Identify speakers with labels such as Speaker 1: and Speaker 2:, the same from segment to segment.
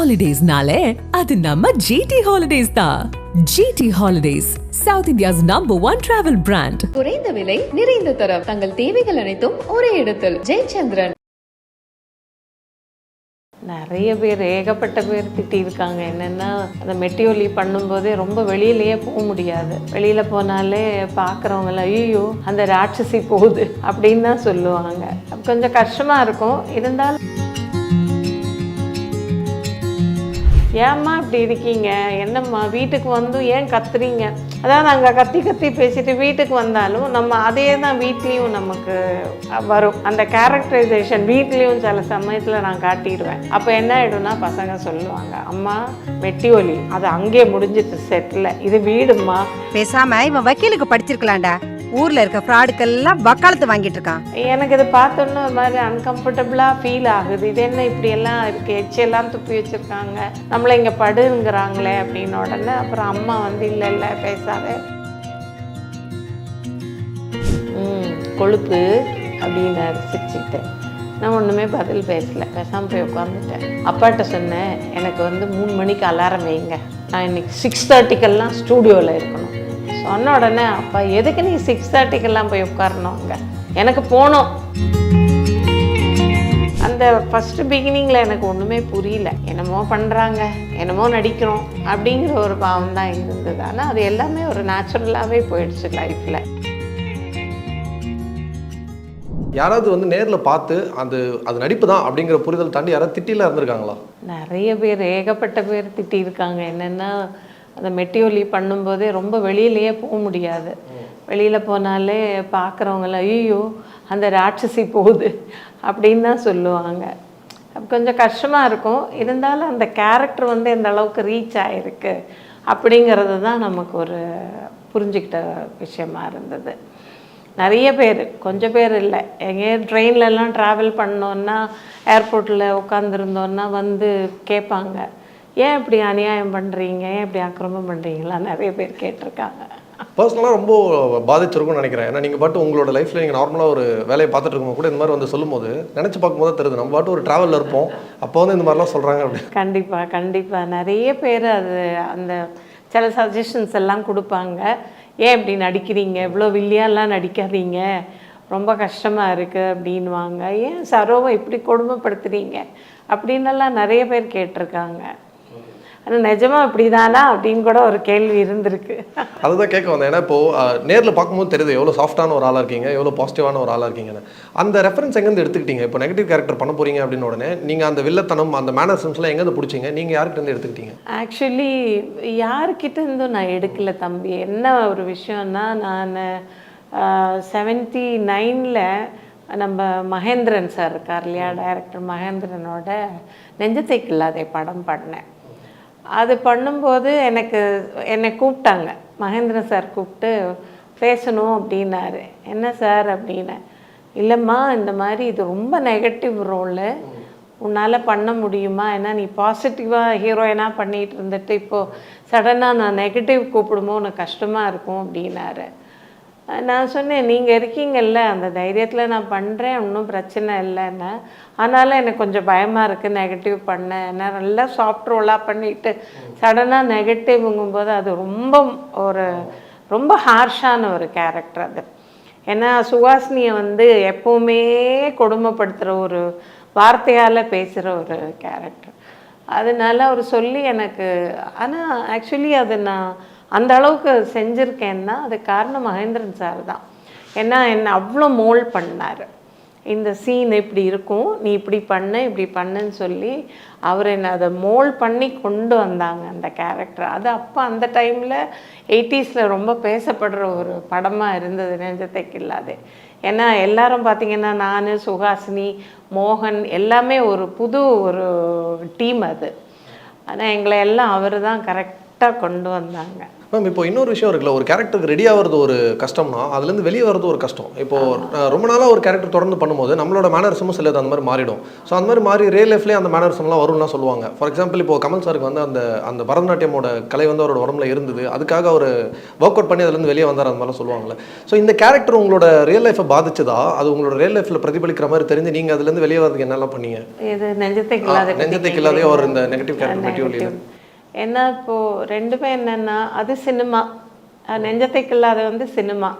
Speaker 1: ஹாலிடேஸ்னாலே அது நம்ம ஜிடி ஹாலிடேஸ் தான் GT Holidays south India's number one travel brand
Speaker 2: குறைந்த விலை நிறைந்த தரம். தங்கள் தேவைகள் அனைத்தும் ஒரே இடத்தில். ஜெயச்சந்திரன்.
Speaker 3: நிறைய பேர் ஏகப்பட்ட பேர் திட்டியிருக்காங்க. என்னென்னா அந்த மெட்டியொலி பண்ணும்போதே ரொம்ப வெளியிலேயே போக முடியாது. வெளியில் போனாலே பார்க்குறவங்கள ஐயோ அந்த ராட்சசி போகுது. அப்படின்னு தான் சொல்லுவாங்க. கொஞ்சம் கஷ்டமாக இருக்கும். இருந்தாலும் ஏம்மா இப்படி இருக்கீங்க? என்னம்மா வீட்டுக்கு வந்து ஏன் கத்துறீங்க? அதாவது அங்கே கத்தி கத்தி பேசிட்டு வீட்டுக்கு வந்தாலும் நம்ம அதே தான் வீட்லேயும் நமக்கு வரும். அந்த கேரக்டரைசேஷன் வீட்லேயும் சில சமயத்தில் நான் காட்டிடுவேன். அப்போ என்ன ஆகிடும்னா பசங்க சொல்லுவாங்க அம்மா மெட்டி ஒலி. அது அங்கேயே முடிஞ்சிட்டு செட்டில் இது வீடுமா
Speaker 4: பேசாம இவன் வக்கீலுக்கு படிச்சிருக்கலாம்டா. ஊர்ல இருக்க ஃப்ராடுக்கெல்லாம் வக்காலத்து வாங்கிட்டு இருக்கான்
Speaker 3: எனக்கு இதை பார்த்தோன்னே ஒரு மாதிரி அன்கம்ஃபர்டபுளாக ஃபீல் ஆகுது. இது என்ன இப்படி எல்லாம் இருக்குது எச்செல்லாம் துப்பி வச்சுருக்காங்க. நம்மளை இங்கே படுங்கிறாங்களே அப்படின்னு உடனே அப்புறம் அம்மா வந்து இல்லை இல்லை பேசாத. ம் கொழுப்பு அப்படின்னு சிரிச்சுக்கிட்டேன் நான் ஒன்றுமே பதில் பேசல. பேசாமல் போய் உட்காந்துட்டேன் அப்பாட்ட சொன்னேன் எனக்கு வந்து மூணு மணிக்கு அலாரம் வைங்க. நான் இன்னைக்கு சிக்ஸ் தேர்ட்டிக்கெல்லாம் ஸ்டூடியோவில் இருக்கணும். சொன்ன உடனே அப்பா எதுக்கு நீ சிக்ஸ் தேர்ட்டிக்கெல்லாம் போய் உட்காரணும் அங்கே எனக்கு போகணும் அந்த ஃபஸ்ட்டு பிகினிங்கில் எனக்கு ஒன்றுமே புரியல. என்னமோ பண்ணுறாங்க என்னமோ நடிக்கிறோம் அப்படிங்கிற ஒரு பாவம் தான் இருந்தது. ஆனால் அது எல்லாமே ஒரு நேச்சுரலாகவே போயிடுச்சு லைஃப்பில்
Speaker 5: யாராவது வந்து நேரில் பார்த்து அந்த அது நடிப்பு தான் அப்படிங்கிற புரிதல் தாண்டி யாராவது திட்டிலாம் இருந்திருக்காங்களா?
Speaker 3: நிறைய பேர் ஏகப்பட்ட பேர் திட்டியிருக்காங்க. என்னென்னா அந்த மெட்டியொலி பண்ணும்போதே ரொம்ப வெளியிலேயே போக முடியாது. வெளியில் போனாலே பார்க்குறவங்கள ஐயோ அந்த ராட்சசி போகுது அப்படின்னு தான் சொல்லுவாங்க. கொஞ்சம் கஷ்டமாக இருக்கும். இருந்தாலும் அந்த கேரக்டர் வந்து எந்த அளவுக்கு ரீச் ஆகிருக்கு அப்படிங்கிறது தான் நமக்கு ஒரு புரிஞ்சுக்கிட்ட விஷயமா இருந்தது. நிறைய பேர் கொஞ்சம் பேர் இல்லை. எங்கேயோ ட்ரெயின்லலாம் ட்ராவல் பண்ணோன்னா ஏர்போர்ட்டில் உட்காந்துருந்தோன்னா வந்து கேட்பாங்க ஏன் இப்படி அநியாயம் பண்ணுறீங்க ஏன் இப்படி அக்கிரமம் பண்ணுறீங்களா நிறைய பேர் கேட்டிருக்காங்க.
Speaker 5: பர்சனலாக ரொம்ப பாதிச்சிருக்கும்னு நினைக்கிறேன். ஏன்னா நீங்கள் பாட்டு உங்களோட லைஃப்பில் நீங்கள் நார்மலாக ஒரு வேலையை பார்த்துட்டு இருக்கும்போது கூட இந்த மாதிரி வந்து சொல்லும்போது நினச்சி பார்க்கும்போது தெரியுது. நம்ம பாட்டு ஒரு ட்ராவலில் இருப்போம். அப்போ வந்து இந்த மாதிரிலாம் சொல்கிறாங்க அப்படி
Speaker 3: கண்டிப்பாக கண்டிப்பாக நிறைய பேர் அது அந்த சில சஜஷன்ஸ் எல்லாம் கொடுப்பாங்க. ஏன் இப்படி நடிக்கிறீங்க? இவ்வளோ வில்லியாலாம் நடிக்காதீங்க. ரொம்ப கஷ்டமாக இருக்குது அப்படின்வாங்க ஏன் சரோவை இப்படி கொடுமைப்படுத்துறீங்க? அப்படின்னெல்லாம் நிறைய பேர் கேட்டிருக்காங்க. ஆனால் நிஜமாக இப்படி தானா அப்படின்னு கூட ஒரு கேள்வி இருந்திருக்கு.
Speaker 5: அதுதான் கேட்க வந்தேன். ஏன்னா இப்போது நேரில் பார்க்கும்போது தெரியுது எவ்வளோ சாஃப்டான ஒரு ஆளாக இருக்கீங்க எவ்வளோ பாசிட்டிவான ஒரு ஆளாக இருக்கீங்கன்னு. அந்த ரெஃபரன்ஸ் எங்கேருந்து எடுத்துக்கிட்டீங்க? இப்போ நெகட்டிவ் கேரக்டர் பண்ண போறீங்க அப்படின்னு உடனே நீங்கள் அந்த வில்லத்தனம் அந்த மேனர்சம்ஸ்லாம் எங்கேருந்து பிடிச்சிங்க? நீங்கள் யார்கிட்ட இருந்து எடுத்துக்கிட்டீங்க?
Speaker 3: ஆக்சுவலி யாருக்கிட்ட இருந்தும் நான் எடுக்கல தம்பி. என்ன ஒரு விஷயம்னா நான் செவன்ட்டி நைனில் நம்ம மகேந்திரன் சார் இருக்கார் இல்லையா? டைரக்டர் மகேந்திரனோட நெஞ்சத்தைக்கு இல்லாத படம் பண்ணேன். அது பண்ணும்போது எனக்கு என்னை கூப்பிட்டாங்க. மகேந்திரன் சார் கூப்பிட்டு பேசணும் அப்படின்னாரு. என்ன சார்? அப்படின்னேன் இல்லைம்மா இந்த மாதிரி இது ரொம்ப நெகட்டிவ் ரோலு உன்னால் பண்ண முடியுமா? ஏன்னா நீ பாசிட்டிவாக ஹீரோயினாக பண்ணிகிட்டு இருந்துட்டு இப்போது சடனாக நான் நெகட்டிவ் கூப்பிடுமோ உனக்கு கஷ்டமாக இருக்கும் அப்படின்னாரு. நான் சொன்னேன் நீங்கள் இருக்கீங்கல்ல அந்த தைரியத்தில் நான் பண்ணுறேன் ஒன்றும் பிரச்சனை இல்லைன்னு. ஆனாலும் எனக்கு கொஞ்சம் பயமாக இருக்குது நெகட்டிவ் பண்ண. நான் நல்லா சாஃப்ட் ரோலாக பண்ணிட்டு சடனாக நெகட்டிவ்ங்கும்போது அது ரொம்ப ஒரு ரொம்ப ஹார்ஷான ஒரு கேரக்டர் அது. ஏன்னா சுஹாசினியை வந்து எப்போவுமே கொடுமைப்படுத்துகிற ஒரு வார்த்தையால் பேசுகிற ஒரு கேரக்டர் அதனால அவர் சொல்லி எனக்கு ஆனால் ஆக்சுவலி அது நான் அந்த அளவுக்கு செஞ்சுருக்கேன்னா அது காரணம் மகேந்திரன் சார் தான். ஏன்னா என்னை அவ்வளோ மோல் பண்ணார். இந்த சீன் இப்படி இருக்கும் நீ இப்படி பண்ணு இப்படி பண்ணுன்னு சொல்லி அவர் என்னை அதை மோல்ட் பண்ணி கொண்டு வந்தாங்க அந்த கேரக்டர் அது அப்போ அந்த டைமில் எயிட்டிஸில் ரொம்ப பேசப்படுற ஒரு படமாக இருந்தது நெஞ்சத்தைக்கு இல்லாதே ஏன்னா எல்லாரும் பார்த்தீங்கன்னா நான் சுஹாசினி மோகன் எல்லாமே ஒரு புது ஒரு டீம் அது. ஆனால் எங்களை எல்லாம் அவர் தான் கரெக்டாக கொண்டு வந்தாங்க.
Speaker 5: மேம் இப்போ இன்னொரு விஷயம் இருக்குல்ல ஒரு கேரக்டருக்கு ரெடி ஆகிறது ஒரு கஷ்டம்னா அதுலேருந்து வெளியே வர்றது ஒரு கஷ்டம். இப்போ ரொம்ப நாளாக ஒரு கேரக்டர் தொடர்ந்து பண்ணும்போது நம்மளோட மேனரிசமும் சிலது அந்த மாதிரி மாறிடும். ஸோ அந்த மாதிரி மாறி ரியல் லைஃப்லேயே அந்த மேனரிசம்லாம் வரும்லாம் சொல்லுவாங்க. ஃபார் எக்ஸாம்பிள் இப்போ கமல் சாருக்கு வந்து அந்த அந்த பரதநாட்டியமோட கலை வந்து அவரோட உடம்புல இருந்தது. அதுக்காக அவர் ஒர்க் அவுட் பண்ணி அதுலேருந்து வெளியே வந்தார் அந்த மாதிரிலாம் சொல்லுவாங்கல்ல. ஸோ இந்த கேரக்டர் உங்களோட ரியல் லைஃப்பை பாதிச்சதா? அது உங்களோட ரியல் லைஃப்பில் பிரதிபலிக்கிற மாதிரி தெரிஞ்சு நீங்கள் அதுலேருந்து வெளியே வரதுக்கு என்னெல்லாம் பண்ணீங்க?
Speaker 3: இது நெஞ்சத்தை
Speaker 5: நெஞ்சத்தை கில்லாதே ஒரு இந்த நெகட்டிவ் கேரக்டர் மெட்டீரியல்
Speaker 3: ஏன்னா இப்போ ரெண்டுமே என்னன்னா அது சினிமா. நெஞ்சத்தை கில்லாத வந்து சினிமா.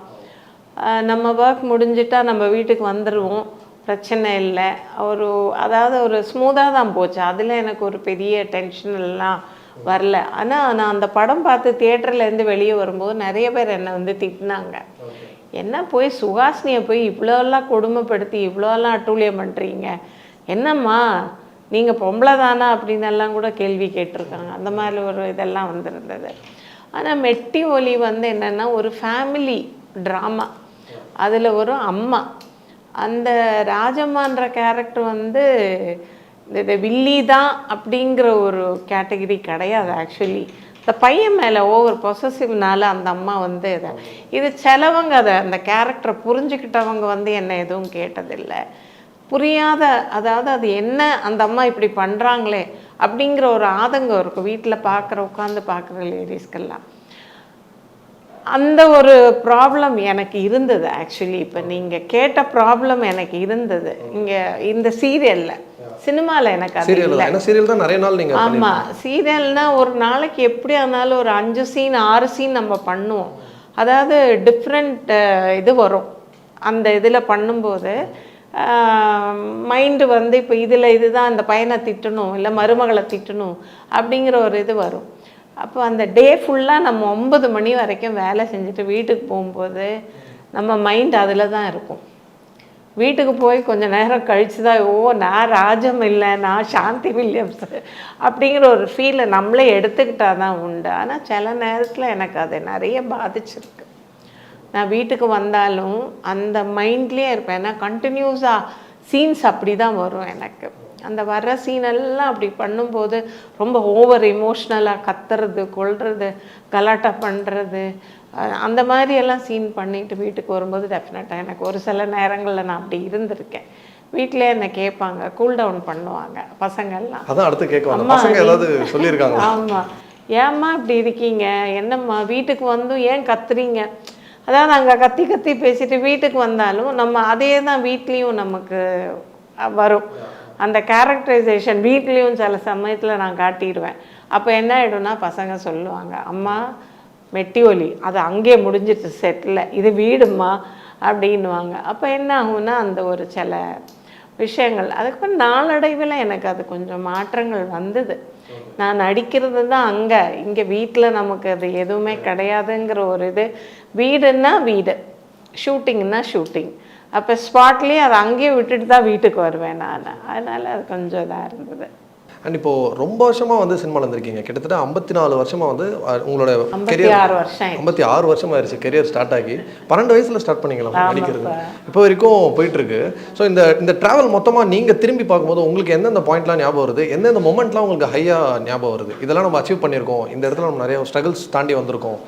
Speaker 3: நம்ம ஒர்க் முடிஞ்சிட்டா நம்ம வீட்டுக்கு வந்துடுவோம் பிரச்சனை இல்லை. ஒரு அதாவது ஒரு ஸ்மூத்தாக தான் போச்சு. அதில் எனக்கு ஒரு பெரிய டென்ஷன் எல்லாம் வரல. ஆனால் நான் அந்த படம் பார்த்து தியேட்டர்லேருந்து வெளியே வரும்போது நிறைய பேர் என்னை வந்து திட்டினாங்க. என்ன போய் சுஹாசினியை போய் இவ்வளோலாம் கொடுமைப்படுத்தி இவ்வளோலாம் அட்டூழியம் பண்ணுறீங்க என்னம்மா? நீங்கள் பொம்பளை தானா அப்படின்னு எல்லாம் கூட கேள்வி கேட்டிருக்காங்க. அந்த மாதிரி ஒரு இதெல்லாம் வந்திருந்தது. ஆனால் மெட்டி ஒலி வந்து என்னென்னா ஒரு ஃபேமிலி ட்ராமா அதில் ஒரு அம்மா. அந்த ராஜம்மான்ற கேரக்டர் வந்து இந்த வில்லி தான் அப்படிங்கிற ஒரு கேட்டகரி கிடையாது ஆக்சுவலி இந்த பையன் மேலே ஓவர் பொசசிவ்னால அந்த அம்மா வந்து இதை இது சிலவங்க அதை அந்த கேரக்டரை புரிஞ்சுக்கிட்டவங்க வந்து என்ன எதுவும் கேட்டதில்லை. புரியாத அதாவது அது என்ன அந்த அம்மா இப்படி பண்ணுறாங்களே அப்படிங்கிற ஒரு ஆதங்கம் இருக்கும். வீட்டில் பார்க்குற உட்காந்து பார்க்குற லேடிஸ்க்கெல்லாம் அந்த ஒரு ப்ராப்ளம் எனக்கு இருந்தது ஆக்சுவலி இப்போ நீங்கள் கேட்ட ப்ராப்ளம் எனக்கு இருந்தது. இங்கே இந்த சீரியலில் சினிமாவில் எனக்கு அது இல்லை.
Speaker 5: சீரியல் தான் நிறைய நாள் நீங்கள்
Speaker 3: ஆமாம் சீரியல்னா ஒரு நாளைக்கு எப்படி ஆனாலும் ஒரு அஞ்சு சீன் ஆறு சீன் நம்ம பண்ணுவோம். அதாவது டிஃப்ரெண்ட் இது வரும். அந்த இதில் பண்ணும்போது மைண்டு வந்து இப்போ இதில் இதுதான் அந்த பையனை திட்டணும் இல்லை மருமகளை திட்டணும் அப்படிங்கிற ஒரு இது வரும். அப்போ அந்த டே ஃபுல்லாக நம்ம ஒன்பது மணி வரைக்கும் வேலை செஞ்சுட்டு வீட்டுக்கு போகும்போது நம்ம மைண்ட் அதில் தான் இருக்கும். வீட்டுக்கு போய் கொஞ்சம் நேரம் கழித்து தான் ஓ நான் ராஜம் இல்லை நான் சாந்தி வில்லியம்ஸ் அப்படிங்கிற ஒரு ஃபீலை நம்மளே எடுத்துக்கிட்டால் தான் உண்டு. ஆனால் சில நேரத்தில் எனக்கு அது நிறைய பாதிச்சிருக்கு. நான் வீட்டுக்கு வந்தாலும் அந்த மைண்ட்லேயே இருப்பேன். ஏன்னா கண்டினியூஸாக சீன்ஸ் அப்படி தான் வரும் எனக்கு. அந்த வர்ற சீன் எல்லாம் அப்படி பண்ணும்போது ரொம்ப ஓவர் இமோஷ்னலாக கத்துறது கொள்வது கலாட்டா பண்ணுறது அந்த மாதிரி எல்லாம் சீன் பண்ணிட்டு வீட்டுக்கு வரும்போது டெஃபினட்டாக எனக்கு ஒரு சில நேரங்களில் நான் அப்படி இருந்திருக்கேன். வீட்டிலே என்னை கேட்பாங்க கூல் டவுன் பண்ணுவாங்க பசங்கள்லாம்.
Speaker 5: அதான் அடுத்து கேட்க வந்தேன்
Speaker 3: அம்மா,
Speaker 5: பசங்க ஏதாவது சொல்லியிருக்காங்க
Speaker 3: ஆமா. ஏம்மா இப்படி இருக்கீங்க? என்னம்மா? வீட்டுக்கு வந்தும் ஏன் கத்துறீங்க? அதாவது அங்கே கத்தி கத்தி பேசிட்டு வீட்டுக்கு வந்தாலும் நம்ம அதே தான் வீட்லேயும் நமக்கு வரும். அந்த கேரக்டரைசேஷன் வீட்லேயும் சில சமயத்தில் நான் காட்டிடுவேன். அப்போ என்ன ஆகிடும்னா பசங்க சொல்லுவாங்க அம்மா மெட்டி ஒலி அது அங்கேயே முடிஞ்சிட்டு செட்டில் இது வீடுமா அப்படின்னுவாங்க. அப்போ என்ன ஆகும்னா அந்த ஒரு சில விஷயங்கள் அதுக்கப்புறம் நாளடைவில் எனக்கு அது கொஞ்சம் மாற்றங்கள் வந்தது. நான் நடிக்கிறது தான் அங்கே. இங்கே வீட்டில் நமக்கு அது எதுவுமே கிடையாதுங்கிற ஒரு இது. வீடுன்னா வீடு. ஷூட்டிங்னா ஷூட்டிங். அப்போ ஸ்பாட்லேயே அதை அங்கேயே விட்டுட்டு தான் வீட்டுக்கு வருவேன் நான். அதனால் அது கொஞ்சம் இதாக இருந்தது.
Speaker 5: அண்ட் இப்போ ரொம்ப வருஷமா வந்து சினிமாவில் இருந்திருக்கீங்க கிட்டத்தட்ட ஐம்பத்தி நாலு வருஷமா வந்து உங்களோட கெரியர். ஐம்பத்தி ஆறு வருஷம் ஆயிருச்சு கெரியர் ஸ்டார்ட் ஆகி. பன்னெண்டு வயசுல ஸ்டார்ட் பண்ணிக்கலாம்
Speaker 3: ஆமாப்பா.
Speaker 5: நடிக்கிறது. இப்போ வரைக்கும் போயிட்டு இருக்கு ஸோ இந்த இந்த டிராவல் மொத்தமா நீங்க திரும்பி பார்க்கும்போது உங்களுக்கு எந்தெந்த பாயிண்ட்லாம் ஞாபகம் வருது? எந்தெந்த மொமெண்ட்லாம் உங்களுக்கு ஹையா ஞாபகம் வருது? இதெல்லாம் நம்ம அச்சீவ் பண்ணியிருக்கோம். இந்த இடத்துல நம்ம நிறைய ஸ்ட்ரகிள்ஸ் தாண்டி வந்திருக்கோம்.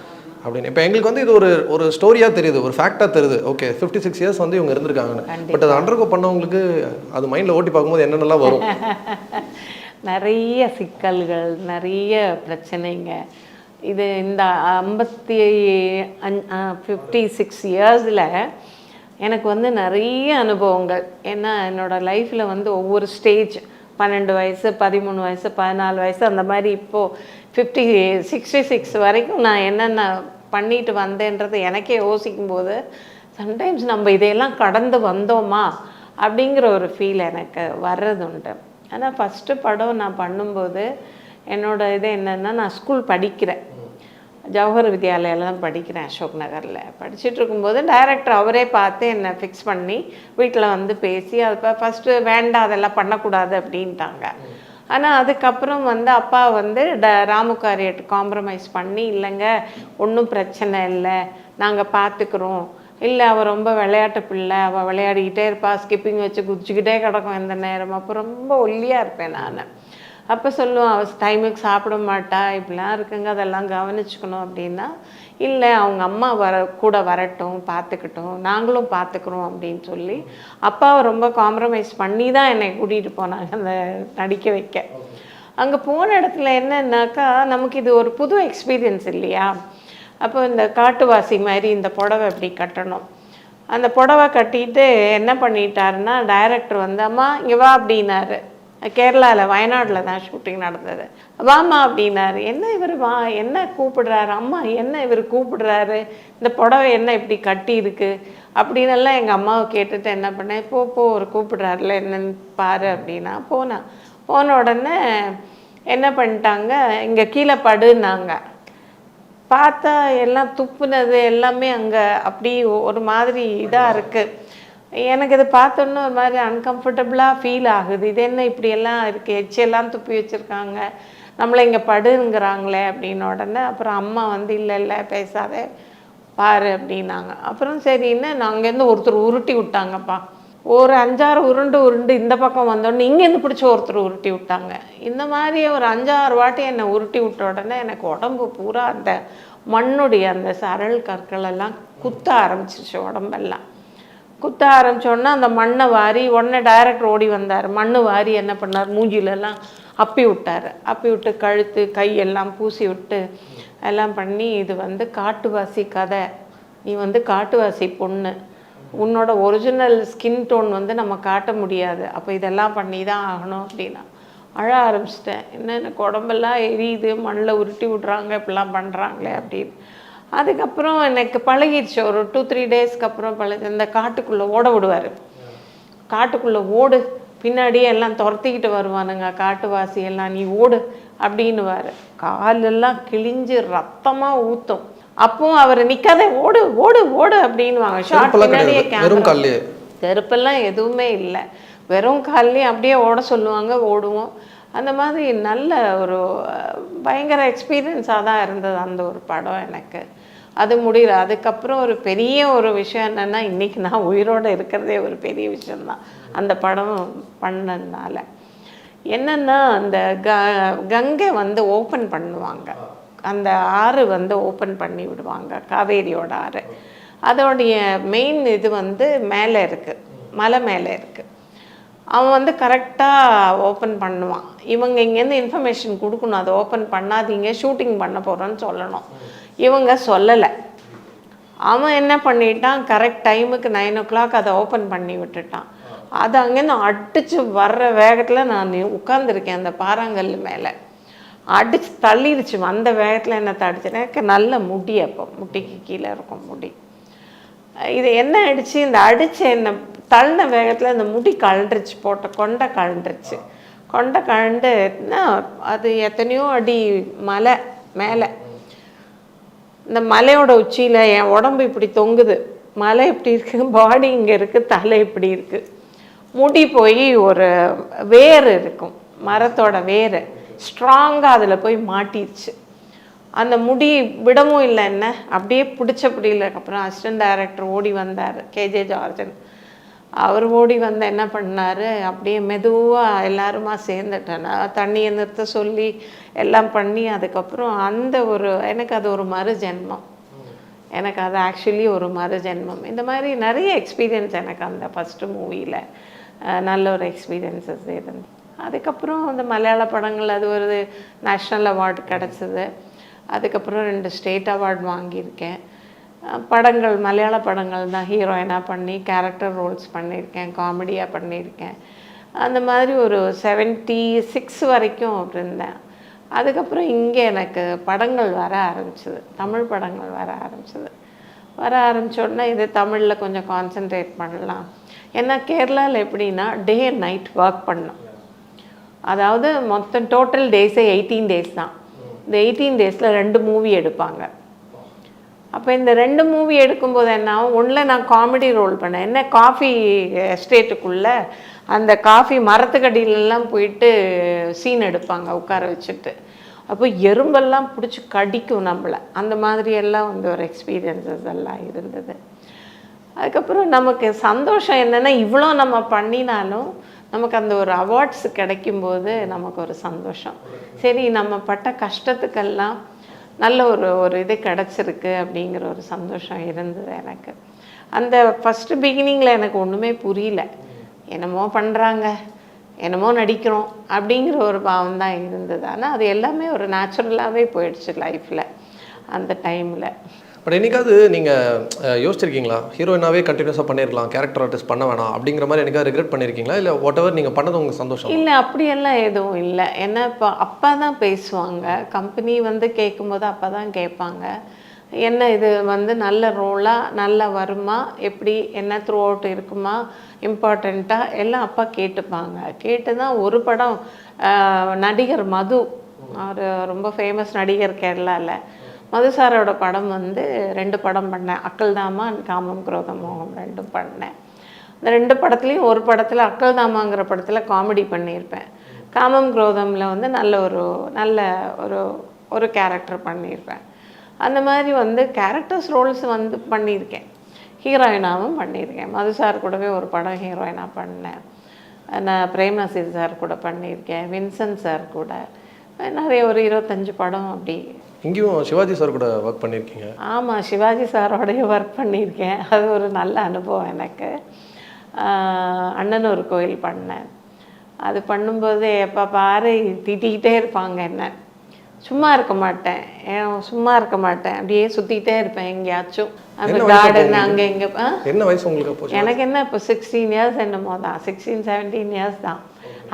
Speaker 5: அப்படின்னு. இப்போ எங்களுக்கு வந்து இது ஒரு ஒரு ஸ்டோரியாக தெரியுது. ஒரு ஃபேக்டாக தெரியுது. ஓகே ஃபிஃப்டி சிக்ஸ் இயர்ஸ் வந்து இவங்க இருந்திருக்காங்கன்னு. பட் அது அண்டர்கோ பண்ணவங்களுக்கு அது மைண்டில் ஓட்டி பார்க்கும்போது என்னென்னலாம் வரும்?
Speaker 3: நிறைய சிக்கல்கள் நிறைய பிரச்சனைங்க. இது இந்த ஐம்பத்தி அஞ் ஃபிஃப்டி சிக்ஸ் இயர்ஸில் எனக்கு வந்து நிறைய அனுபவங்கள். ஏன்னா என்னோடய லைஃப்பில் வந்து ஒவ்வொரு ஸ்டேஜ் பன்னெண்டு வயசு பதிமூணு வயசு பதினாலு வயசு அந்த மாதிரி இப்போது ஃபிஃப்டி சிக்ஸ்டி சிக்ஸ் வரைக்கும் நான் என்னென்ன பண்ணிட்டு வந்தேன்றது எனக்கே யோசிக்கும்போது சம்டைம்ஸ் நம்ம இதையெல்லாம் கடந்து வந்தோமா? அப்படிங்கிற ஒரு ஃபீல் எனக்கு வர்றது உண்டு ஆனால் ஃபஸ்ட்டு படம் நான் பண்ணும்போது என்னோட இது என்னென்னா நான் ஸ்கூல் படிக்கிறேன். ஜவஹர் வித்யாலயாவில் தான் படிக்கிறேன் அசோக் நகரில். படிச்சுட்டு இருக்கும்போது டைரக்டர் அவரே பார்த்து என்னை ஃபிக்ஸ் பண்ணி வீட்டில் வந்து பேசி அது ஃபஸ்ட்டு வேண்டாம் அதெல்லாம் பண்ணக்கூடாது அப்படின்ட்டாங்க. ஆனால் அதுக்கப்புறம் வந்து அப்பா வந்து ட ராமுக்காரியட் காம்ப்ரமைஸ் பண்ணி இல்லைங்க ஒன்றும் பிரச்சனை இல்லை நாங்கள் பார்த்துக்குறோம். இல்லை அவள் ரொம்ப விளையாட்டு பிள்ளை. அவள் விளையாடிக்கிட்டே இருப்பா. ஸ்கிப்பிங் வச்சு குதிச்சுக்கிட்டே கிடக்கும் எந்த நேரம். அப்போ ரொம்ப ஒல்லியாக இருப்பேன் நான். அப்போ சொல்லுவோம் அவ டைமுக்கு சாப்பிட மாட்டா. இப்படிலாம் இருக்குங்க. அதெல்லாம் கவனிச்சுக்கணும். அப்படின்னா இல்லை அவங்க அம்மா வர கூட வரட்டும் பார்த்துக்கட்டும். நாங்களும் பார்த்துக்குறோம். அப்படின்னு சொல்லி அப்பாவை ரொம்ப காம்ப்ரமைஸ் பண்ணி தான் என்னை கூட்டிகிட்டு போனாங்க அந்த நடிக்க வைக்க. அங்கே போன இடத்துல என்னன்னாக்கா நமக்கு இது ஒரு புது எக்ஸ்பீரியன்ஸ் இல்லையா? அப்போ இந்த காட்டுவாசி மாதிரி இந்த புடவை இப்படி கட்டணும். அந்த புடவை கட்டிட்டு என்ன பண்ணிட்டாருன்னா டைரக்டர் வந்து அம்மா இங்கே வா அப்படின்னாரு. கேரளாவில் வயநாட்டில் தான் ஷூட்டிங் நடந்தது. வாமா அப்படின்னாரு. என்ன இவர் வா என்ன கூப்பிடுறாரு? அம்மா என்ன இவர் கூப்பிடுறாரு? இந்த புடவை என்ன இப்படி கட்டி இருக்கு அப்படின்னு எல்லாம் எங்கள் அம்மாவை கேட்டுட்டு என்ன பண்ணேன் போ போ ஒரு கூப்பிடுறாருல என்னன்னு பாரு அப்படின்னா போனேன் போன உடனே என்ன பண்ணிட்டாங்க இங்கே கீழே படுனாங்க பார்த்தா எல்லாம் துப்புனது எல்லாமே அங்கே அப்படி ஒரு மாதிரி இதாக இருக்குது எனக்கு இதை பார்த்தோன்னே ஒரு மாதிரி அன்கம்ஃபர்டபுளாக ஃபீல் ஆகுது. இது என்ன இப்படி எல்லாம் இருக்குது எச்செல்லாம் துப்பி வச்சுருக்காங்க. நம்மளை இங்கே படுங்கிறாங்களே அப்படின்னு உடனே அப்புறம் அம்மா வந்து இல்லை இல்லை பேசாத. பாரு அப்படின்னாங்க. அப்புறம் சரின்னு நாங்கேருந்து ஒருத்தர் உருட்டி விட்டாங்கப்பா. ஒரு அஞ்சாறு உருண்டு உருண்டு இந்த பக்கம் வந்தோடனே இங்கேருந்து பிடிச்சி ஒருத்தர் உருட்டி விட்டாங்க. இந்த மாதிரி ஒரு அஞ்சாறு வாட்டி என்னை உருட்டி விட்ட உடனே எனக்கு உடம்பு பூரா அந்த மண்ணுடைய அந்த சரல் கற்கள் எல்லாம் குத்த ஆரம்பிச்சிருச்சு உடம்பெல்லாம். குத்த ஆரம்பித்தோடனே அந்த மண்ணை வாரி உடனே டைரக்ட் ஓடி வந்தார். மண்ணு வாரி என்ன பண்ணார்? மூஞ்சிலெல்லாம் அப்பி விட்டார். அப்பி விட்டு கழுத்து கையெல்லாம் பூசி விட்டு எல்லாம் பண்ணி இது வந்து காட்டுவாசி கதை. நீ வந்து காட்டுவாசி பொண்ணு. உன்னோட ஒரிஜினல் ஸ்கின் டோன் வந்து நம்ம காட்ட முடியாது. அப்போ இதெல்லாம் பண்ணி தான் ஆகணும் அப்படின்னா. அழ ஆரம்பிச்சிட்டேன். என்ன எனக்கு உடம்பெல்லாம் எரியுது மண்ணில் உருட்டி விட்றாங்க இப்படிலாம் பண்ணுறாங்களே அப்படின்னு. அதுக்கப்புறம் எனக்கு பழகிடுச்சு ஒரு டூ த்ரீ டேஸ்க்கு அப்புறம் பழகி இந்த காட்டுக்குள்ளே ஓட விடுவார். காட்டுக்குள்ளே ஓடு. பின்னாடியே எல்லாம் துரத்திக்கிட்டு வருவானுங்க. காட்டுவாசி எல்லாம் நீ ஓடு அப்படின்னுவார். காலெல்லாம் கிழிஞ்சு ரத்தமாக ஊற்றும் அப்பவும் அவர் நிற்காத ஓடு ஓடு ஓடு அப்படின்னுவாங்க. ஷார்ட் பின்னாடியே கேமரா செருப்பெல்லாம் எதுவுமே இல்லை. வெறும் கால்லையும் அப்படியே ஓட சொல்லுவாங்க ஓடுவோம். அந்த மாதிரி நல்ல ஒரு பயங்கர எக்ஸ்பீரியன்ஸாக தான் இருந்தது அந்த ஒரு படம் எனக்கு. அது முடியல. அதுக்கப்புறம் ஒரு பெரிய ஒரு விஷயம் என்னென்னா இன்றைக்கி நான் உயிரோடு இருக்கிறதே ஒரு பெரிய விஷயம்தான். அந்த படம் பண்ணதுனால என்னென்னா அந்த க கங்கை வந்து ஓப்பன் பண்ணுவாங்க. அந்த ஆறு வந்து ஓப்பன் பண்ணி விடுவாங்க காவேரியோட ஆறு. அதோடைய மெயின் இது வந்து மேலே இருக்குது மலை மேலே இருக்குது அவன் வந்து கரெக்டாக ஓப்பன் பண்ணுவான். இவங்க இங்கேருந்து இன்ஃபர்மேஷன் கொடுக்கணும். அதை ஓப்பன் பண்ணாதீங்க ஷூட்டிங் பண்ண போகிறோன்னு சொல்லணும். இவங்க சொல்லலை. அவன் என்ன பண்ணிட்டான்? கரெக்ட் டைமுக்கு நைன் ஓ கிளாக் அதை ஓப்பன் பண்ணி விட்டுட்டான். அது அங்கேருந்து அடித்து வர்ற வேகத்தில் நான் உட்காந்துருக்கேன் அந்த பாறாங்கல் மேலே. அடிச்சு தள்ளிடுச்சு அந்த வேகத்தில் என்ன தடிச்சு நல்ல முடி அப்போ. முட்டிக்கு கீழே இருக்கும் முடி. இது என்ன ஆயிடுச்சு? இந்த அடிச்ச என்ன தள்ளின வேகத்தில் இந்த முடி கழண்டுருச்சு போட்ட கொண்டை கழண்டுருச்சு கொண்டை கழண்டுனா அது எத்தனையோ அடி மலை மேலே. இந்த மலையோட உச்சியில் என் உடம்பு இப்படி தொங்குது. மலை இப்படி இருக்குது பாடி இங்கே இருக்குது தலை இப்படி இருக்குது முடி போய் ஒரு வேர் இருக்கும். மரத்தோட வேர் ஸ்ட்ராங்காக அதில் போய் மாட்டிருச்சு அந்த முடி விடவும் இல்லை என்ன? அப்படியே பிடிச்ச பிடியில அப்புறம் அசிஸ்டன்ட் டைரக்டர் ஓடி வந்தார் கேஜே ஜார்ஜன் அவர் ஓடி வந்து என்ன பண்ணார்? அப்படியே மெதுவாக எல்லாருமா சேர்ந்துட்டேன்னா தண்ணியை நிறுத்த சொல்லி எல்லாம் பண்ணி அதுக்கப்புறம் அந்த ஒரு எனக்கு அது ஒரு மறு ஜென்மம். எனக்கு அது ஆக்சுவலி ஒரு மறு ஜென்மம். இந்த மாதிரி நிறைய எக்ஸ்பீரியன்ஸ் எனக்கு அந்த ஃபஸ்ட்டு மூவியில் நல்ல ஒரு எக்ஸ்பீரியன்ஸஸ் இருந்து அதுக்கப்புறம் அந்த மலையாள படங்கள் அது ஒரு நேஷ்னல் அவார்டு கிடச்சிது. அதுக்கப்புறம் ரெண்டு ஸ்டேட் அவார்டு வாங்கியிருக்கேன். படங்கள் மலையாள படங்கள் தான் ஹீரோயினாக பண்ணி கேரக்டர் ரோல்ஸ் பண்ணியிருக்கேன் காமெடியாக பண்ணியிருக்கேன். அந்த மாதிரி ஒரு செவன்ட்டி சிக்ஸ் வரைக்கும் இருந்தேன். அதுக்கப்புறம் இங்கே எனக்கு படங்கள் வர ஆரம்பிச்சிது. தமிழ் படங்கள் வர ஆரம்பிச்சது. வர ஆரம்பித்தோடனே இது தமிழில் கொஞ்சம் கான்சென்ட்ரேட் பண்ணலாம். ஏன்னா கேரளாவில் எப்படின்னா டே அண்ட் நைட் ஒர்க் பண்ணோம். அதாவது மொத்தம் டோட்டல் டேஸே எயிட்டீன் டேஸ் தான். இந்த எயிட்டீன் டேஸில் ரெண்டு மூவி எடுப்பாங்க. அப்போ இந்த ரெண்டு மூவி எடுக்கும்போது என்ன ஆகும் ஒன்றில் நான் காமெடி ரோல் பண்ணேன். என்ன காஃபி எஸ்டேட்டுக்குள்ளே அந்த காஃபி மரத்துக்கடியிலலாம் போயிட்டு சீன் எடுப்பாங்க உட்கார வச்சுட்டு. அப்போ எறும்பெல்லாம் பிடிச்சி கடிக்கும் நம்மளை. அந்த மாதிரியெல்லாம் வந்து ஒரு எக்ஸ்பீரியன்சஸ் எல்லாம் இருந்தது. அதுக்கப்புறம் நமக்கு சந்தோஷம் என்னென்னா இவ்வளோ நம்ம பண்ணினாலும் நமக்கு அந்த ஒரு அவார்ட்ஸ் கிடைக்கும்போது நமக்கு ஒரு சந்தோஷம். சரி நம்ம பட்ட கஷ்டத்துக்கெல்லாம் நல்ல ஒரு ஒரு இது கிடச்சிருக்கு அப்படிங்கிற ஒரு சந்தோஷம் இருந்தது எனக்கு. அந்த ஃபஸ்ட்டு பிகினிங்கில் எனக்கு ஒன்றுமே புரியல. என்னமோ பண்ணுறாங்க என்னமோ நடிக்கிறோம் அப்படிங்கிற ஒரு பாவம் தான் இருந்தது. ஆனால் அது எல்லாமே ஒரு நேச்சுரலாகவே போயிடுச்சு லைஃப்பில் அந்த டைமில்
Speaker 5: பட் என்னைக்காவது நீங்கள் யோசிச்சிருக்கீங்களா? ஹீரோயினாவே கண்டினியூஸாக பண்ணியிருக்கலாம் கேரக்டர் ஆர்டிஸ்ட் பண்ண வேணாம் அப்படிங்கிற மாதிரி எனக்காவது ரிக்ரெட் பண்ணியிருக்கீங்களா இல்லை வாட் எவர் நீங்கள் பண்ணது உங்களுக்கு சந்தோஷம்?
Speaker 3: இல்லை அப்படியெல்லாம் எதுவும் இல்லை. ஏன்னா இப்போ அப்பா தான் பேசுவாங்க. கம்பெனி வந்து கேட்கும்போது அப்பா தான் கேட்பாங்க. என்ன இது வந்து நல்ல ரோலாக நல்லா வருமா? எப்படி என்ன த்ரூ அவுட் இருக்குமா இம்பார்ட்டண்ட்டாக எல்லாம் அப்பா கேட்டுப்பாங்க. கேட்டு தான் ஒரு படம் நடிகர் மது. அவர் ரொம்ப ஃபேமஸ் நடிகர் கேரளாவில் மதுசாரோட படம் வந்து ரெண்டு படம் பண்ணேன். அக்கல் தாமா காமம் குரோதம் மோகம் ரெண்டும் பண்ணேன். இந்த ரெண்டு படத்துலேயும் ஒரு படத்தில் அக்கல் தாமாங்கிற படத்தில் காமெடி பண்ணியிருப்பேன். காமம் குரோதமில் வந்து நல்ல ஒரு நல்ல ஒரு ஒரு கேரக்டர் பண்ணியிருப்பேன். அந்த மாதிரி வந்து கேரக்டர்ஸ் ரோல்ஸ் வந்து பண்ணியிருக்கேன். ஹீரோயினாவும் பண்ணியிருக்கேன். மது சார் கூடவே ஒரு படம் ஹீரோயினாக பண்ணேன். நான் பிரேம் சார் கூட பண்ணியிருக்கேன். வின்சென்ட் சார் கூட. நிறைய ஒரு இருபத்தஞ்சு படம் அப்படி
Speaker 5: இங்கேயும் சிவாஜி சார் கூட ஒர்க் பண்ணியிருக்கீங்க
Speaker 3: ஆமாம் சிவாஜி சாரோடைய ஒர்க் பண்ணியிருக்கேன் அது ஒரு நல்ல அனுபவம் எனக்கு. அண்ணன் ஒரு கோயில் பண்ணேன். அது பண்ணும்போது எப்போ பாரு திட்டிக்கிட்டே இருப்பாங்க என்ன. சும்மா இருக்க மாட்டேன். சும்மா இருக்க மாட்டேன். அப்படியே சுற்றிக்கிட்டே இருப்பேன் எங்கேயாச்சும். அந்த கார்டன்? அங்கே இங்கே ஆ?
Speaker 5: என்ன வயசு உங்களுக்கு
Speaker 3: எனக்கு என்ன இப்போ சிக்ஸ்டீன் இயர்ஸ் என்னமோ தான். சிக்ஸ்டீன் செவன்டீன் இயர்ஸ் தான்.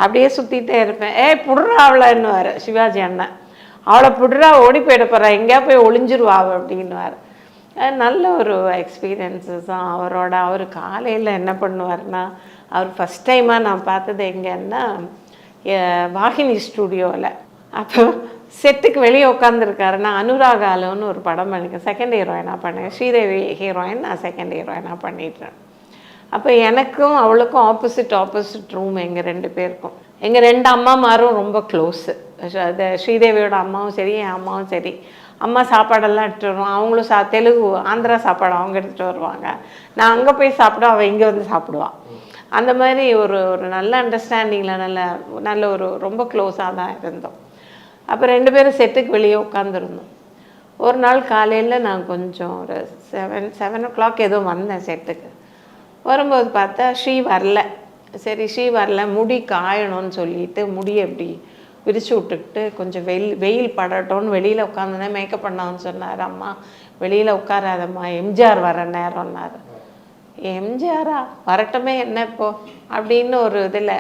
Speaker 3: அப்படியே சுற்றிட்டே இருப்பேன். ஏய் புடுறா அவளைன்னுவார் சிவாஜி அண்ணன். அவளை புடுறா ஓடி போயிட போகிறா எங்கேயா போய் ஒளிஞ்சிருவா அவ அப்படின்னுவார். நல்ல ஒரு எக்ஸ்பீரியன்ஸஸ் தான். அவரோட அவர் காலையில் என்ன பண்ணுவார்னா அவர் ஃபஸ்ட் டைமாக நான் பார்த்தது எங்கன்னா வாகினி ஸ்டூடியோவில் அப்போ செட்டுக்கு வெளியே உட்காந்துருக்காரு நான் அனுராகாலோன்னு ஒரு படம் பண்ணிக்க செகண்ட் ஹீரோயினாக பண்ணேன் ஸ்ரீதேவி ஹீரோயின் நான் செகண்ட் ஹீரோயினாக பண்ணிட்டேன் அப்போ எனக்கும் அவளுக்கும் ஆப்போசிட் ஆப்போசிட் ரூம் எங்கள் ரெண்டு பேருக்கும். எங்கள் ரெண்டு அம்மாமாரும் ரொம்ப க்ளோஸு ஸ்ரீதேவியோட அம்மாவும் சரி என் அம்மாவும் சரி. அம்மா சாப்பாடெல்லாம் எடுத்துகிட்டு வருவோம் அவங்களும் சா தெலுங்கு ஆந்திரா சாப்பாடு அவங்க எடுத்துகிட்டு வருவாங்க. நான் அங்கே போய் சாப்பிடுவேன் அவள் இங்கே வந்து சாப்பிடுவாள் அந்த மாதிரி ஒரு ஒரு நல்ல அண்டர்ஸ்டாண்டிங்கில் நல்ல நல்ல ஒரு ரொம்ப க்ளோஸாக தான் இருந்தோம். அப்போ ரெண்டு பேரும் செட்டுக்கு வெளியே உட்காந்துருந்தோம் ஒரு நாள் காலையில் நான் கொஞ்சம் ஒரு செவன் செவன் ஓ கிளாக் ஏதோ வந்தேன் செட்டுக்கு. வரும்போது பார்த்தா ஸ்ரீ வரல. சரி ஸ்ரீ வரல. முடி காயணும்னு சொல்லிட்டு முடி எப்படி விரித்து விட்டுக்கிட்டு கொஞ்சம் வெயில் வெயில் படட்டோன்னு வெளியில் உட்காந்துனே மேக்கப் பண்ணான்னு சொன்னார். அம்மா வெளியில் உட்காராதம்மா எம்ஜிஆர் வர நேரம்னார். எம்ஜிஆரா? வரட்டுமே என்ன இப்போ? அப்படின்னு ஒரு இதில்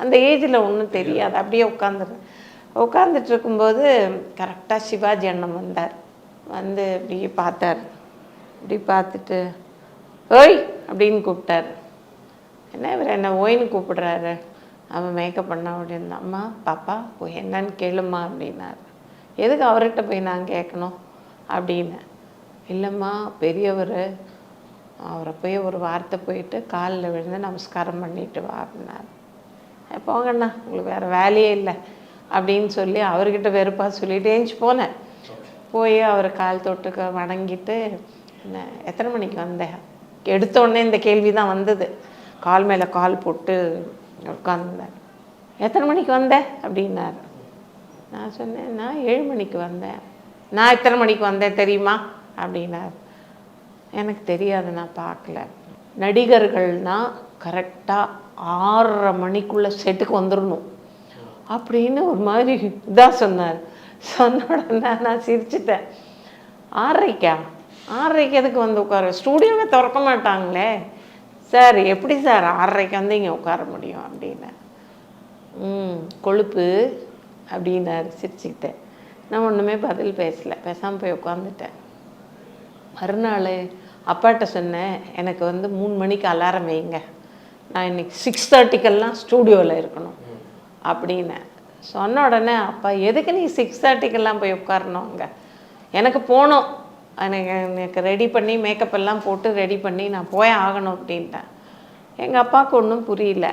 Speaker 3: அந்த ஏஜில் ஒன்றும் தெரியாது. அப்படியே உட்காந்துரு உட்காந்துட்டு இருக்கும்போது கரெக்டாக சிவாஜி அண்ணன் வந்தார். வந்து இப்படி பார்த்தார். இப்படி பார்த்துட்டு ஓய்! அப்படின்னு கூப்பிட்டாரு. என்ன இவர் என்ன ஓய்னு கூப்பிடுறாரு? அவன் மேக்கப் பண்ண அப்படின்னு அம்மா பாப்பா போய் என்னன்னு கேளுமா அப்படின்னாரு. எதுக்கு அவர்கிட்ட போய் நான் கேட்கணும் அப்படின்னு. இல்லைம்மா பெரியவர் அவரை போய் ஒரு வார்த்தை போயிட்டு காலில் விழுந்து நமஸ்காரம் பண்ணிட்டு வா அப்படின்னாரு. போங்கண்ணா உங்களுக்கு வேறு வேலையே இல்லை அப்படின்னு சொல்லி அவர்கிட்ட வெறுப்பாக சொல்லிட்டு ஏஞ்சி போனேன். போய் அவர் கால் தொட்டுக்க வணங்கிட்டு என்ன எத்தனை மணிக்கு வந்தேன் எடுத்த உடனே இந்த கேள்வி தான் வந்தது. கால் மேலே கால் போட்டு உட்காந்துருந்தேன் எத்தனை மணிக்கு வந்த அப்படின்னார். நான் சொன்னேன் நான் ஏழு மணிக்கு வந்தேன். நான் எத்தனை மணிக்கு வந்தேன் தெரியுமா? அப்படின்னார். எனக்கு தெரியாது நான் பார்க்கல. நடிகர்கள்னா கரெக்டாக ஆறரை மணிக்குள்ளே செட்டுக்கு வந்துடணும் அப்படின்னு ஒரு மாதிரி இதாக சொன்னார். சொன்ன உடனே நான் சிரிச்சிட்டேன். ஆறரைக்கா? ஆறரைக்கு எதுக்கு வந்து உட்கார? ஸ்டூடியோவை திறக்க மாட்டாங்களே. சார் எப்படி சார் ஆறரைக்கு வந்து இங்கே உட்கார முடியும் அப்படின்னு. ம் கொழுப்பு அப்படின்னாரு சிரிச்சுக்கிட்டேன். நான் ஒன்றுமே பதில் பேசலை பேசாமல் போய் உட்காந்துட்டேன் மறுநாள் அப்பாட்ட சொன்னேன் எனக்கு வந்து மூணு மணிக்கு அலாரம் வைங்க. நான் இன்னைக்கு சிக்ஸ் தேர்ட்டிக்கெல்லாம் ஸ்டூடியோவில் இருக்கணும் அப்படின்னு. சொன்ன உடனே அப்பா எதுக்கு நீ சிக்ஸ் தேர்ட்டிக்கெல்லாம் போய் உட்காரணும் அங்கே எனக்கு போகணும் எனக்கு எனக்கு ரெடி பண்ணி மேக்கப் எல்லாம் போட்டு ரெடி பண்ணி நான் போய் ஆகணும் அப்படின்ட்டேன். எங்கள் அப்பாவுக்கு ஒன்றும் புரியல.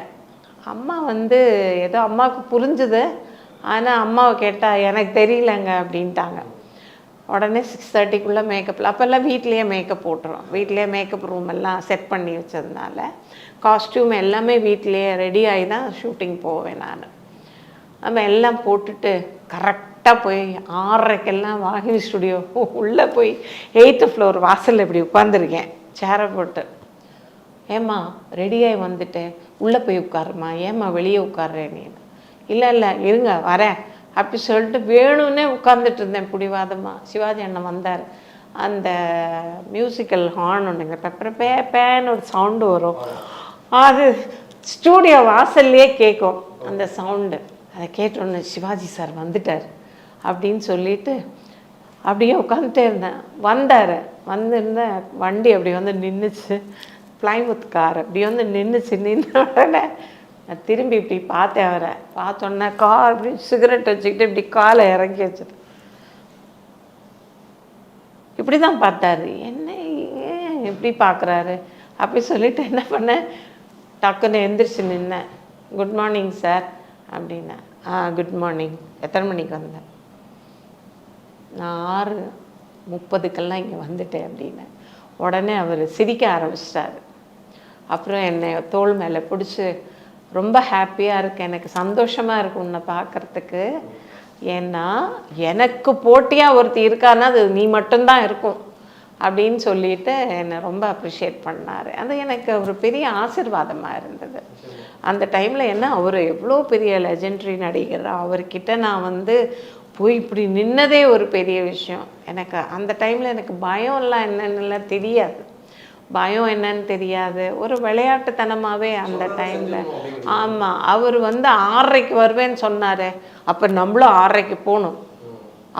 Speaker 3: அம்மா வந்து ஏதோ அம்மாவுக்கு புரிஞ்சுது. ஆனால் அம்மாவை கேட்டால் எனக்கு தெரியலங்க அப்படின்ட்டாங்க. உடனே சிக்ஸ் தேர்ட்டிக்குள்ளே மேக்கப்பில் அப்போல்லாம் வீட்லேயே மேக்கப் போட்டுரும் வீட்லேயே மேக்கப் ரூம் எல்லாம் செட் பண்ணி வச்சதுனால காஸ்டியூம் எல்லாமே வீட்லேயே ரெடி ஆகி தான் ஷூட்டிங் போவேன் நான். நம்ம எல்லாம் போட்டுட்டு கரெக்ட் கரெக்டாக போய் ஆறரைக்கெல்லாம் வாகினி ஸ்டுடியோ உள்ளே போய் எயித்து ஃப்ளோர் வாசலில் இப்படி உட்காந்துருக்கேன் சேரை போட்டு. ஏம்மா ரெடியாகி வந்துட்டேன். உள்ளே போய் உட்காருமா ஏம்மா வெளியே உட்கார்றேன் நீ? இல்லை இல்லை இருங்க வரேன். அப்படி சொல்லிட்டு வேணும்னே உட்காந்துட்டு இருந்தேன் பிடிவாதமாக சிவாஜி அண்ணன் வந்தார். அந்த மியூசிக்கல் ஹார்ன் ஒன்றுங்க பெப்பர் பே பேன்னு ஒரு சவுண்டு வரும். அது ஸ்டூடியோ வாசல்லையே கேட்கும் அந்த சவுண்டு அதை கேட்டோன்னே சிவாஜி சார் வந்துட்டார். அப்படின்னு சொல்லிட்டு அப்படியே உட்காந்துட்டே இருந்தேன். வந்தார். வந்திருந்தேன் வண்டி அப்படி வந்து நின்றுச்சு பிளைவுட் கார் அப்படி வந்து நின்றுச்சு நின்ன உடனே நான் திரும்பி இப்படி பார்த்தேன் அவரை. பார்த்தோன்னே கார் அப்படி சிகரெட் வச்சுக்கிட்டு இப்படி காலை இறக்கி வச்சுட்டு. இப்படி தான் பார்த்தாரு. என்ன ஏன் இப்படி பார்க்குறாரு? அப்படி சொல்லிட்டு என்ன பண்ணேன்? டக்குன்னு எந்திரிச்சு நின்னேன். குட் மார்னிங் சார் அப்படின்னேன். ஆ குட் மார்னிங் எத்தனை மணிக்கு வந்தேன்? நான் ஆறு முப்பதுக்கெல்லாம் இங்கே வந்துட்டேன் அப்படின்னு. உடனே அவர் சிரிக்க ஆரம்பிச்சிட்டாரு. அப்புறம் என்னை தோள் மேலே பிடிச்சி ரொம்ப ஹாப்பியாக இருக்கு எனக்கு சந்தோஷமாக இருக்கு உன்னை பார்க்கறதுக்கு. ஏன்னா எனக்கு போட்டியாக ஒருத்தி இருக்கான்னா அது நீ மட்டும்தான் இருக்கும். அப்படின்னு சொல்லிட்டு என்னை ரொம்ப அப்ரிஷியேட் பண்ணார். அது எனக்கு ஒரு பெரிய ஆசிர்வாதமாக இருந்தது. அந்த டைமில் என்ன அவர் எவ்வளோ பெரிய லெஜெண்ட்ரி நடிகர். அவர்கிட்ட நான் வந்து போய் இப்படி நின்னதே ஒரு பெரிய விஷயம். எனக்கு அந்த டைமில் எனக்கு பயம்லாம் என்னென்னலாம் தெரியாது. பயம் என்னன்னு தெரியாது. ஒரு விளையாட்டுத்தனமாகவே அந்த டைமில் ஆமாம் அவர் வந்து ஆறரைக்கு வருவேன்னு சொன்னார். அப்போ நம்மளும் ஆறரைக்கு போகணும்.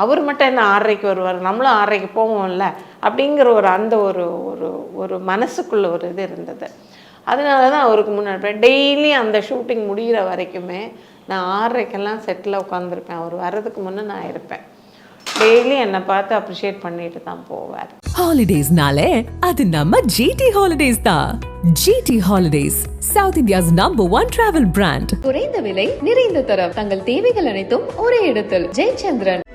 Speaker 3: அவர் மட்டும் என்ன ஆறரைக்கு வருவார்? நம்மளும் ஆறரைக்கு போவோம்ல? அப்படிங்கிற ஒரு அந்த ஒரு ஒரு ஒரு மனசுக்குள்ள ஒரு இது இருந்தது. அதனால தான் அவருக்கு முன்னாடி டெய்லி அந்த ஷூட்டிங் முடிகிற வரைக்குமே நான் ஆறரைக்கெல்லாம் செட்டில் உட்காந்துருப்பேன் அவர் வர்றதுக்கு முன்னே நான் இருப்பேன். டெய்லி என்னை பார்த்து அப்ரிஷியேட் பண்ணிட்டு தான் போவார்.
Speaker 1: ஹாலிடேஸ்னாலே அது நம்ம ஜிடி ஹாலிடேஸ் தான். GT Holidays south India's number one travel brand
Speaker 2: குறைந்த விலை நிறைந்த தரம். தங்கள் தேவைகள் அனைத்தும் ஒரே இடத்தில். ஜெயச்சந்திரன்.